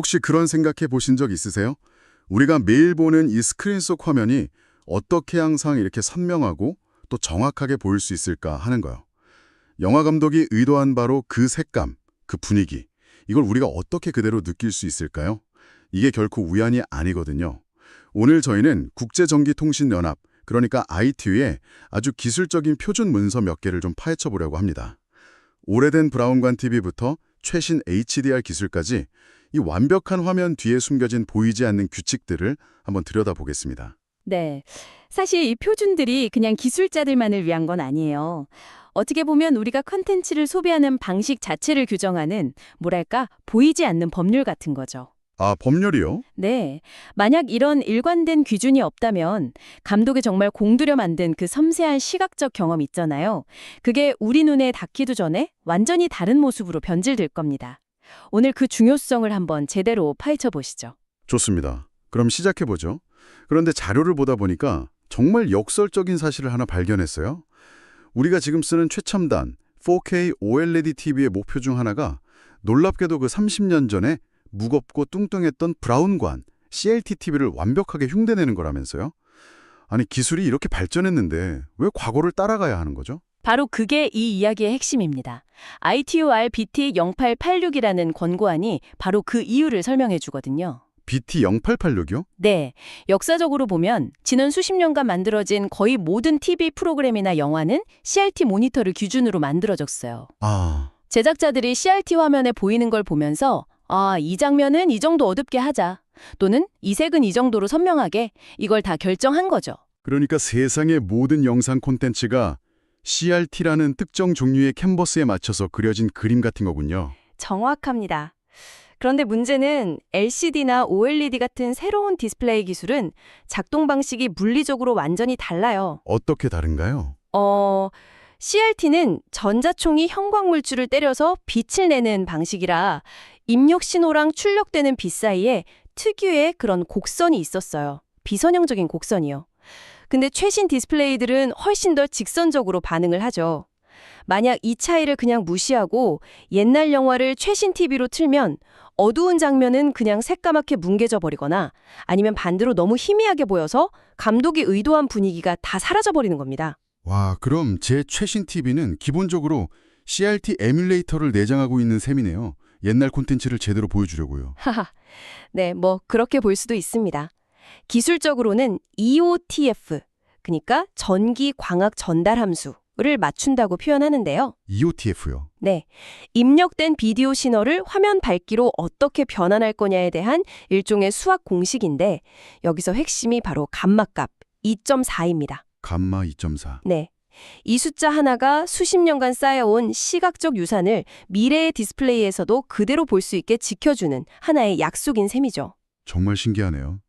혹시 그런 생각해 보신 적 있으세요? 우리가 매일 보는 이 스크린 속 화면이 어떻게 항상 이렇게 선명하고 또 정확하게 보일 수 있을까 하는 거요. 영화 감독이 의도한 바로 그 색감, 그 분위기, 이걸 우리가 어떻게 그대로 느낄 수 있을까요? 이게 결코 우연이 아니거든요. 오늘 저희는 국제전기통신연합, 그러니까 ITU의 아주 기술적인 표준 문서 몇 개를 좀 파헤쳐 보려고 합니다. 오래된 브라운관 TV부터 최신 HDR 기술까지 이 완벽한 화면 뒤에 숨겨진 보이지 않는 규칙들을 한번 들여다보겠습니다. 네. 사실 이 표준들이 그냥 기술자들만을 위한 건 아니에요. 어떻게 보면 우리가 컨텐츠를 소비하는 방식 자체를 규정하는 뭐랄까 보이지 않는 법률 같은 거죠. 아, 법률이요? 네. 만약 이런 일관된 기준이 없다면 감독이 정말 공들여 만든 그 섬세한 시각적 경험 있잖아요. 그게 우리 눈에 닿기도 전에 완전히 다른 모습으로 변질될 겁니다. 오늘 그 중요성을 한번 제대로 파헤쳐 보시죠. 좋습니다. 그럼 시작해보죠. 그런데 자료를 보다 보니까 정말 역설적인 사실을 하나 발견했어요. 우리가 지금 쓰는 최첨단 4K OLED TV의 목표 중 하나가 놀랍게도 그 30년 전에 무겁고 뚱뚱했던 브라운관 CLT TV를 완벽하게 흉내내는 거라면서요? 아니 기술이 이렇게 발전했는데 왜 과거를 따라가야 하는 거죠? 바로 그게 이 이야기의 핵심입니다. ITUR BT0886이라는 권고안이 바로 그 이유를 설명해 주거든요. BT0886이요? 네, 역사적으로 보면 지난 수십 년간 만들어진 거의 모든 TV 프로그램이나 영화는 CRT 모니터를 기준으로 만들어졌어요. 아, 제작자들이 CRT 화면에 보이는 걸 보면서 아, 이 장면은 이 정도 어둡게 하자. 또는 이 색은 이 정도로 선명하게 이걸 다 결정한 거죠. 그러니까 세상의 모든 영상 콘텐츠가 CRT라는 특정 종류의 캔버스에 맞춰서 그려진 그림 같은 거군요. 정확합니다. 그런데 문제는 LCD나 OLED 같은 새로운 디스플레이 기술은 작동 방식이 물리적으로 완전히 달라요. 어떻게 다른가요? 어, CRT는 전자총이 형광물질을 때려서 빛을 내는 방식이라 입력 신호랑 출력되는 빛 사이에 특유의 그런 곡선이 있었어요. 비선형적인 곡선이요. 근데 최신 디스플레이들은 훨씬 더 직선적으로 반응을 하죠. 만약 이 차이를 그냥 무시하고 옛날 영화를 최신 TV로 틀면 어두운 장면은 그냥 새까맣게 뭉개져 버리거나 아니면 반대로 너무 희미하게 보여서 감독이 의도한 분위기가 다 사라져 버리는 겁니다. 와, 그럼 제 최신 TV는 기본적으로 CRT 에뮬레이터를 내장하고 있는 셈이네요. 옛날 콘텐츠를 제대로 보여주려고요. 하하. 네, 뭐 그렇게 볼 수도 있습니다. 기술적으로는 EOTF, 그러니까 전기 광학 전달 함수 를 맞춘다고 표현하는데요. EOTF요. 네. 입력된 비디오 신호를 화면 밝기로 어떻게 변환할 거냐에 대한 일종의 수학 공식인데 여기서 핵심이 바로 감마값 2.4입니다. 감마 2.4. 네. 이 숫자 하나가 수십 년간 쌓여온 시각적 유산을 미래의 디스플레이에서도 그대로 볼 수 있게 지켜주는 하나의 약속인 셈이죠. 정말 신기하네요.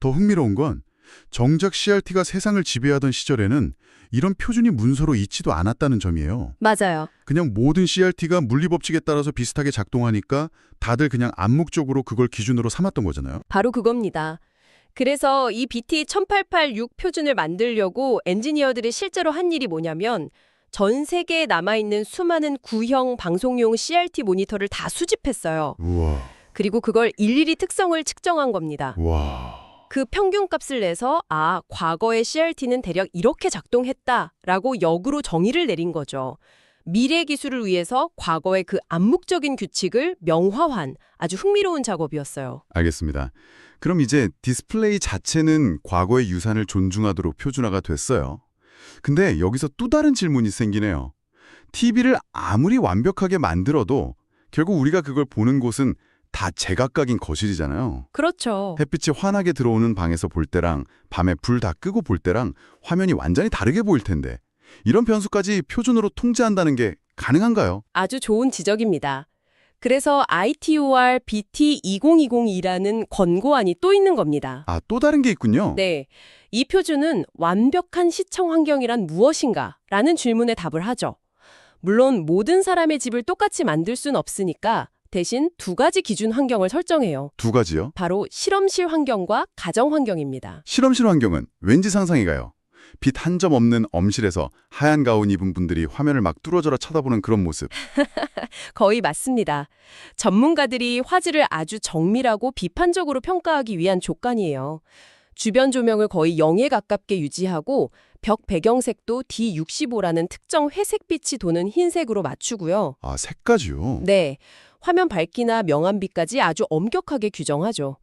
더 흥미로운 건 정작 CRT가 세상을 지배하던 시절에는 이런 표준이 문서로 있지도 않았다는 점이에요. 맞아요. 그냥 모든 CRT가 물리법칙에 따라서 비슷하게 작동하니까 다들 그냥 암묵적으로 그걸 기준으로 삼았던 거잖아요. 바로 그겁니다. 그래서 이 BT1886 표준을 만들려고 엔지니어들이 실제로 한 일이 뭐냐면 전 세계에 남아있는 수많은 구형 방송용 CRT 모니터를 다 수집했어요. 우와. 그리고 그걸 일일이 특성을 측정한 겁니다. 와. 그 평균값을 내서 아, 과거의 CRT는 대략 이렇게 작동했다라고 역으로 정의를 내린 거죠. 미래 기술을 위해서 과거의 그 암묵적인 규칙을 명화한 아주 흥미로운 작업이었어요. 알겠습니다. 그럼 이제 디스플레이 자체는 과거의 유산을 존중하도록 표준화가 됐어요. 근데 여기서 또 다른 질문이 생기네요. TV를 아무리 완벽하게 만들어도 결국 우리가 그걸 보는 곳은 다 제각각인 거실이잖아요. 그렇죠. 햇빛이 환하게 들어오는 방에서 볼 때랑 밤에 불 다 끄고 볼 때랑 화면이 완전히 다르게 보일 텐데 이런 변수까지 표준으로 통제한다는 게 가능한가요? 아주 좋은 지적입니다. 그래서 ITOR BT2020이라는 권고안이 또 있는 겁니다. 아, 또 다른 게 있군요. 네. 이 표준은 완벽한 시청 환경이란 무엇인가? 라는 질문에 답을 하죠. 물론 모든 사람의 집을 똑같이 만들 순 없으니까 대신 두 가지 기준 환경을 설정해요. 두 가지요. 바로 실험실 환경과 가정 환경입니다. 실험실 환경은 왠지 상상이 가요. 빛 한 점 없는 엄실에서 하얀 가운 입은 분들이 화면을 막 뚫어져라 쳐다보는 그런 모습. 거의 맞습니다. 전문가들이 화질을 아주 정밀하고 비판적으로 평가하기 위한 조건이에요. 주변 조명을 거의 0에 가깝게 유지하고 벽 배경색도 D65라는 특정 회색빛이 도는 흰색으로 맞추고요. 아, 색까지요? 네, 화면 밝기나 명암비까지 아주 엄격하게 규정하죠.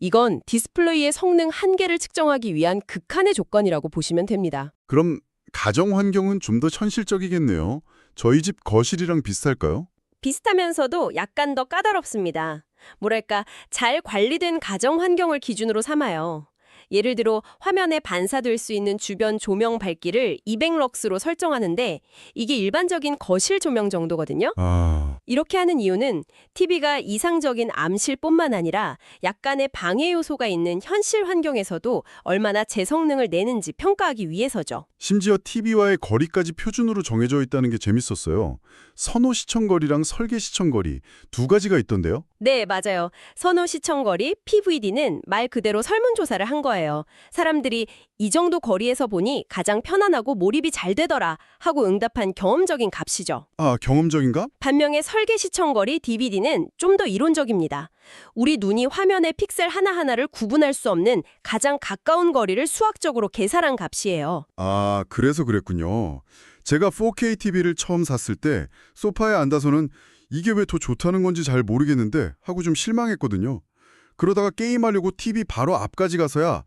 이건 디스플레이의 성능 한계를 측정하기 위한 극한의 조건이라고 보시면 됩니다. 그럼 가정 환경은 좀 더 현실적이겠네요. 저희 집 거실이랑 비슷할까요? 비슷하면서도 약간 더 까다롭습니다. 뭐랄까, 잘 관리된 가정 환경을 기준으로 삼아요. 예를 들어 화면에 반사될 수 있는 주변 조명 밝기를 200럭스로 설정하는데 이게 일반적인 거실 조명 정도거든요. 아, 이렇게 하는 이유는 TV가 이상적인 암실뿐만 아니라 약간의 방해 요소가 있는 현실 환경에서도 얼마나 제 성능을 내는지 평가하기 위해서죠. 심지어 TV와의 거리까지 표준으로 정해져 있다는 게 재밌었어요. 선호 시청거리랑 설계 시청거리 두 가지가 있던데요. 네, 맞아요. 선호 시청거리 PVD는 말 그대로 설문조사를 한 거예요. 사람들이 이 정도 거리에서 보니 가장 편안하고 몰입이 잘 되더라 하고 응답한 경험적인 값이죠. 아, 경험적인가? 반면에 설계 시청거리 DVD는 좀 더 이론적입니다. 우리 눈이 화면의 픽셀 하나하나를 구분할 수 없는 가장 가까운 거리를 수학적으로 계산한 값이에요. 아, 그래서 그랬군요. 제가 4K TV를 처음 샀을 때 소파에 앉아서는 이게 왜 더 좋다는 건지 잘 모르겠는데 하고 좀 실망했거든요. 그러다가 게임하려고 TV 바로 앞까지 가서야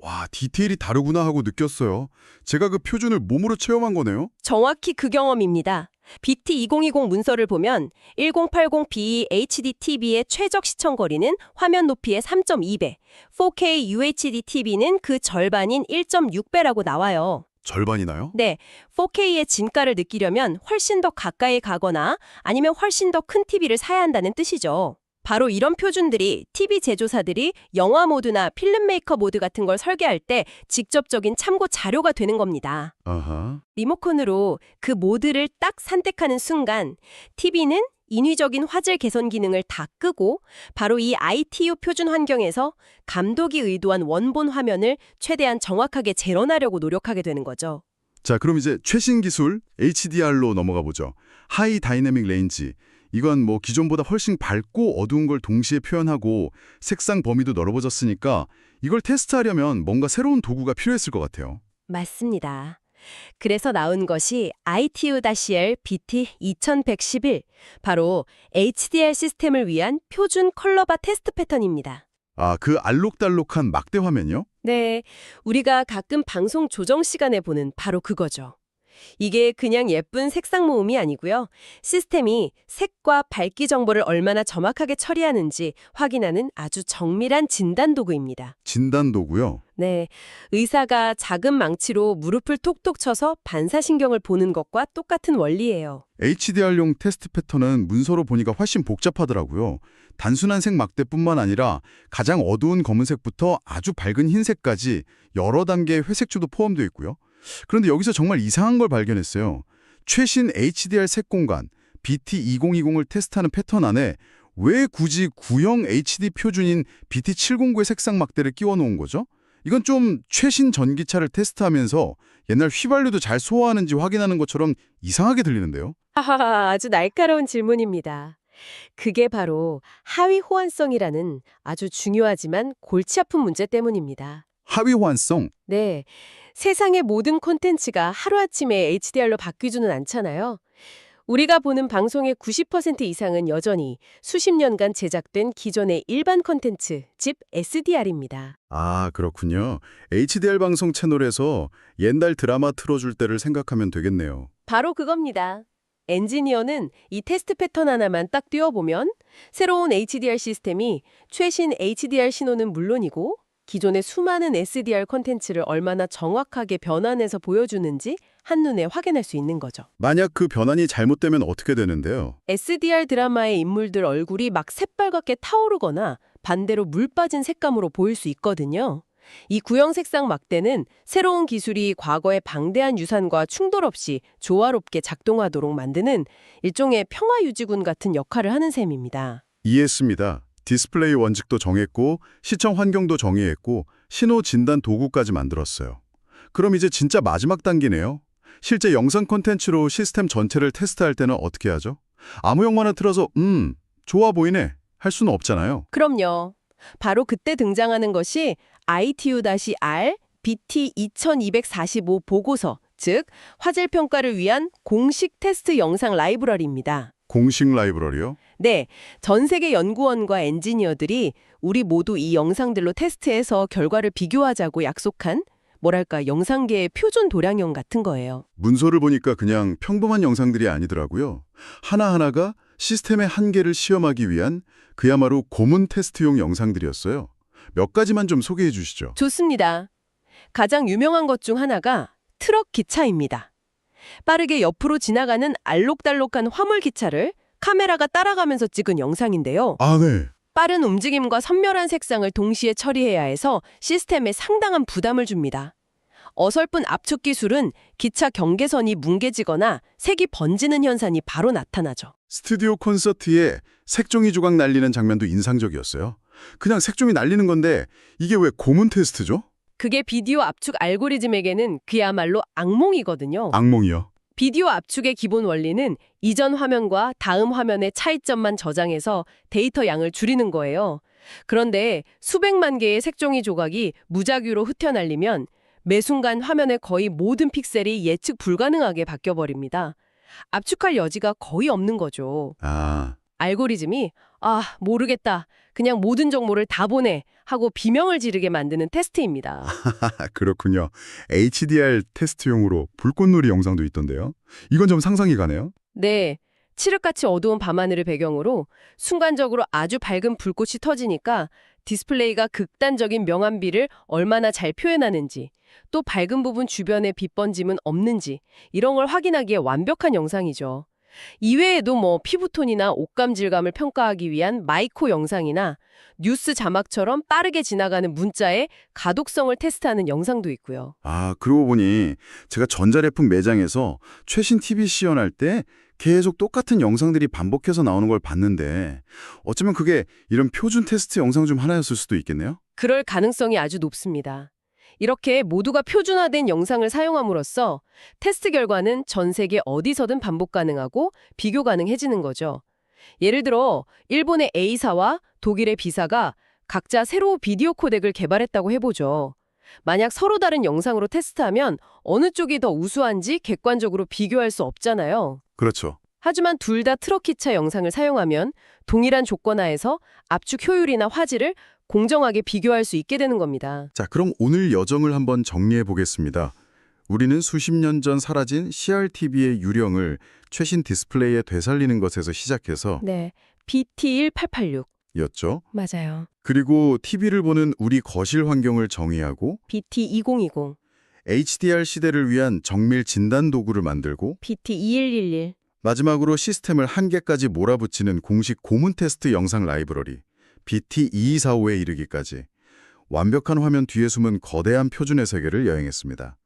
와, 디테일이 다르구나 하고 느꼈어요. 제가 그 표준을 몸으로 체험한 거네요. 정확히 그 경험입니다. BT2020 문서를 보면 1080p HD TV의 최적 시청 거리는 화면 높이의 3.2배, 4K UHD TV는 그 절반인 1.6배라고 나와요. 절반이나요? 네, 4K의 진가를 느끼려면 훨씬 더 가까이 가거나 아니면 훨씬 더 큰 TV를 사야 한다는 뜻이죠. 바로 이런 표준들이 TV 제조사들이 영화 모드나 필름 메이커 모드 같은 걸 설계할 때 직접적인 참고 자료가 되는 겁니다. 아하. 리모컨으로 그 모드를 딱 선택하는 순간 TV는 인위적인 화질 개선 기능을 다 끄고 바로 이 ITU 표준 환경에서 감독이 의도한 원본 화면을 최대한 정확하게 재현하려고 노력하게 되는 거죠. 자, 그럼 이제 최신 기술 HDR로 넘어가 보죠. 하이 다이내믹 레인지. 이건 뭐 기존보다 훨씬 밝고 어두운 걸 동시에 표현하고 색상 범위도 넓어졌으니까 이걸 테스트하려면 뭔가 새로운 도구가 필요했을 것 같아요. 맞습니다. 그래서 나온 것이 ITU-L BT2111, 바로 HDR 시스템을 위한 표준 컬러바 테스트 패턴입니다. 아, 그 알록달록한 막대 화면이요? 네, 우리가 가끔 방송 조정 시간에 보는 바로 그거죠. 이게 그냥 예쁜 색상 모음이 아니고요. 시스템이 색과 밝기 정보를 얼마나 정확하게 처리하는지 확인하는 아주 정밀한 진단 도구입니다. 진단 도구요. 네, 의사가 작은 망치로 무릎을 톡톡 쳐서 반사신경을 보는 것과 똑같은 원리예요. HDR용 테스트 패턴은 문서로 보니까 훨씬 복잡하더라고요. 단순한 색 막대뿐만 아니라 가장 어두운 검은색부터 아주 밝은 흰색까지 여러 단계의 회색조도 포함되어 있고요. 그런데 여기서 정말 이상한 걸 발견했어요. 최신 HDR 색 공간 BT2020을 테스트하는 패턴 안에 왜 굳이 구형 HD 표준인 BT709의 색상 막대를 끼워 놓은 거죠? 이건 좀 최신 전기차를 테스트하면서 옛날 휘발유도 잘 소화하는지 확인하는 것처럼 이상하게 들리는데요. 하하하, 아주 날카로운 질문입니다. 그게 바로 하위 호환성이라는 아주 중요하지만 골치 아픈 문제 때문입니다. 하위 호환성. 네, 세상의 모든 콘텐츠가 하루아침에 HDR로 바뀌지는 않잖아요. 우리가 보는 방송의 90% 이상은 여전히 수십 년간 제작된 기존의 일반 콘텐츠, 즉 SDR입니다. 아, 그렇군요. HDR 방송 채널에서 옛날 드라마 틀어줄 때를 생각하면 되겠네요. 바로 그겁니다. 엔지니어는 이 테스트 패턴 하나만 딱 띄워보면 새로운 HDR 시스템이 최신 HDR 신호는 물론이고 기존의 수많은 SDR 콘텐츠를 얼마나 정확하게 변환해서 보여주는지 한눈에 확인할 수 있는 거죠. 만약 그 변환이 잘못되면 어떻게 되는데요? SDR 드라마의 인물들 얼굴이 막 새빨갛게 타오르거나 반대로 물 빠진 색감으로 보일 수 있거든요. 이 구형 색상 막대는 새로운 기술이 과거의 방대한 유산과 충돌 없이 조화롭게 작동하도록 만드는 일종의 평화 유지군 같은 역할을 하는 셈입니다. 이해했습니다. 디스플레이 원칙도 정했고 시청 환경도 정의했고 신호 진단 도구까지 만들었어요. 그럼 이제 진짜 마지막 단계네요. 실제 영상 콘텐츠로 시스템 전체를 테스트할 때는 어떻게 하죠? 아무 영화나 틀어서 음, 좋아 보이네 할 수는 없잖아요. 그럼요. 바로 그때 등장하는 것이 ITU-R BT 2245 보고서, 즉 화질 평가를 위한 공식 테스트 영상 라이브러리입니다. 공식 라이브러리요? 네, 전 세계 연구원과 엔지니어들이 우리 모두 이 영상들로 테스트해서 결과를 비교하자고 약속한 뭐랄까 영상계의 표준 도량형 같은 거예요. 문서를 보니까 그냥 평범한 영상들이 아니더라고요. 하나하나가 시스템의 한계를 시험하기 위한 그야말로 고문 테스트용 영상들이었어요. 몇 가지만 좀 소개해 주시죠. 좋습니다. 가장 유명한 것 중 하나가 트럭 기차입니다. 빠르게 옆으로 지나가는 알록달록한 화물 기차를 카메라가 따라가면서 찍은 영상인데요. 아, 네. 빠른 움직임과 선명한 색상을 동시에 처리해야 해서 시스템에 상당한 부담을 줍니다. 어설픈 압축 기술은 기차 경계선이 뭉개지거나 색이 번지는 현상이 바로 나타나죠. 스튜디오 콘서트에 색종이 조각 날리는 장면도 인상적이었어요. 그냥 색종이 날리는 건데 이게 왜 고문 테스트죠? 그게 비디오 압축 알고리즘에게는 그야말로 악몽이거든요. 악몽이요. 비디오 압축의 기본 원리는 이전 화면과 다음 화면의 차이점만 저장해서 데이터 양을 줄이는 거예요. 그런데 수백만 개의 색종이 조각이 무작위로 흩어날리면 매 순간 화면의 거의 모든 픽셀이 예측 불가능하게 바뀌어버립니다. 압축할 여지가 거의 없는 거죠. 아, 알고리즘이 아, 모르겠다. 그냥 모든 정보를 다 보내 하고 비명을 지르게 만드는 테스트입니다. 그렇군요. HDR 테스트용으로 불꽃놀이 영상도 있던데요. 이건 좀 상상이 가네요. 네. 칠흑같이 어두운 밤하늘을 배경으로 순간적으로 아주 밝은 불꽃이 터지니까 디스플레이가 극단적인 명암비를 얼마나 잘 표현하는지 또 밝은 부분 주변에 빛 번짐은 없는지 이런 걸 확인하기에 완벽한 영상이죠. 이외에도 뭐 피부톤이나 옷감 질감을 평가하기 위한 마이코 영상이나 뉴스 자막처럼 빠르게 지나가는 문자의 가독성을 테스트하는 영상도 있고요. 아, 그러고 보니 제가 전자제품 매장에서 최신 TV 시연할 때 계속 똑같은 영상들이 반복해서 나오는 걸 봤는데 어쩌면 그게 이런 표준 테스트 영상 중 하나였을 수도 있겠네요. 그럴 가능성이 아주 높습니다. 이렇게 모두가 표준화된 영상을 사용함으로써 테스트 결과는 전 세계 어디서든 반복 가능하고 비교 가능해지는 거죠. 예를 들어 일본의 A사와 독일의 B사가 각자 새로 비디오 코덱을 개발했다고 해보죠. 만약 서로 다른 영상으로 테스트하면 어느 쪽이 더 우수한지 객관적으로 비교할 수 없잖아요. 그렇죠. 하지만 둘 다 트럭 기차 영상을 사용하면 동일한 조건 하에서 압축 효율이나 화질을 공정하게 비교할 수 있게 되는 겁니다. 자, 그럼 오늘 여정을 한번 정리해 보겠습니다. 우리는 수십 년 전 사라진 CRTV의 유령을 최신 디스플레이에 되살리는 것에서 시작해서 네. BT1886. 였죠. 맞아요. 그리고 TV를 보는 우리 거실 환경을 정의하고 BT2020, HDR 시대를 위한 정밀 진단 도구를 만들고 BT2111. 마지막으로 시스템을 한 개까지 몰아붙이는 공식 고문 테스트 영상 라이브러리 BT2245에 이르기까지 완벽한 화면 뒤에 숨은 거대한 표준의 세계를 여행했습니다.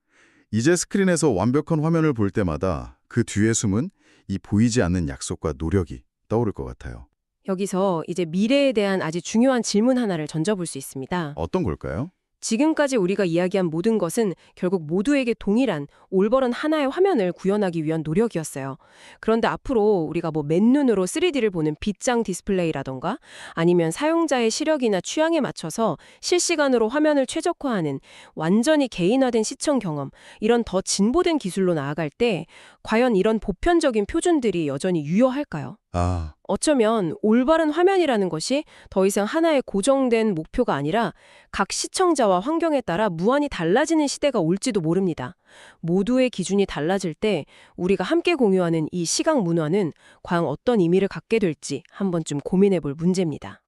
이제 스크린에서 완벽한 화면을 볼 때마다 그 뒤에 숨은 이 보이지 않는 약속과 노력이 떠오를 것 같아요. 여기서 이제 미래에 대한 아주 중요한 질문 하나를 던져볼 수 있습니다. 어떤 걸까요? 지금까지 우리가 이야기한 모든 것은 결국 모두에게 동일한 올바른 하나의 화면을 구현하기 위한 노력이었어요. 그런데 앞으로 우리가 뭐 맨눈으로 3D를 보는 빗장 디스플레이라던가 아니면 사용자의 시력이나 취향에 맞춰서 실시간으로 화면을 최적화하는 완전히 개인화된 시청 경험 이런 더 진보된 기술로 나아갈 때 과연 이런 보편적인 표준들이 여전히 유효할까요? 아, 어쩌면 올바른 화면이라는 것이 더 이상 하나의 고정된 목표가 아니라 각 시청자와 환경에 따라 무한히 달라지는 시대가 올지도 모릅니다. 모두의 기준이 달라질 때 우리가 함께 공유하는 이 시각 문화는 과연 어떤 의미를 갖게 될지 한 번쯤 고민해 볼 문제입니다.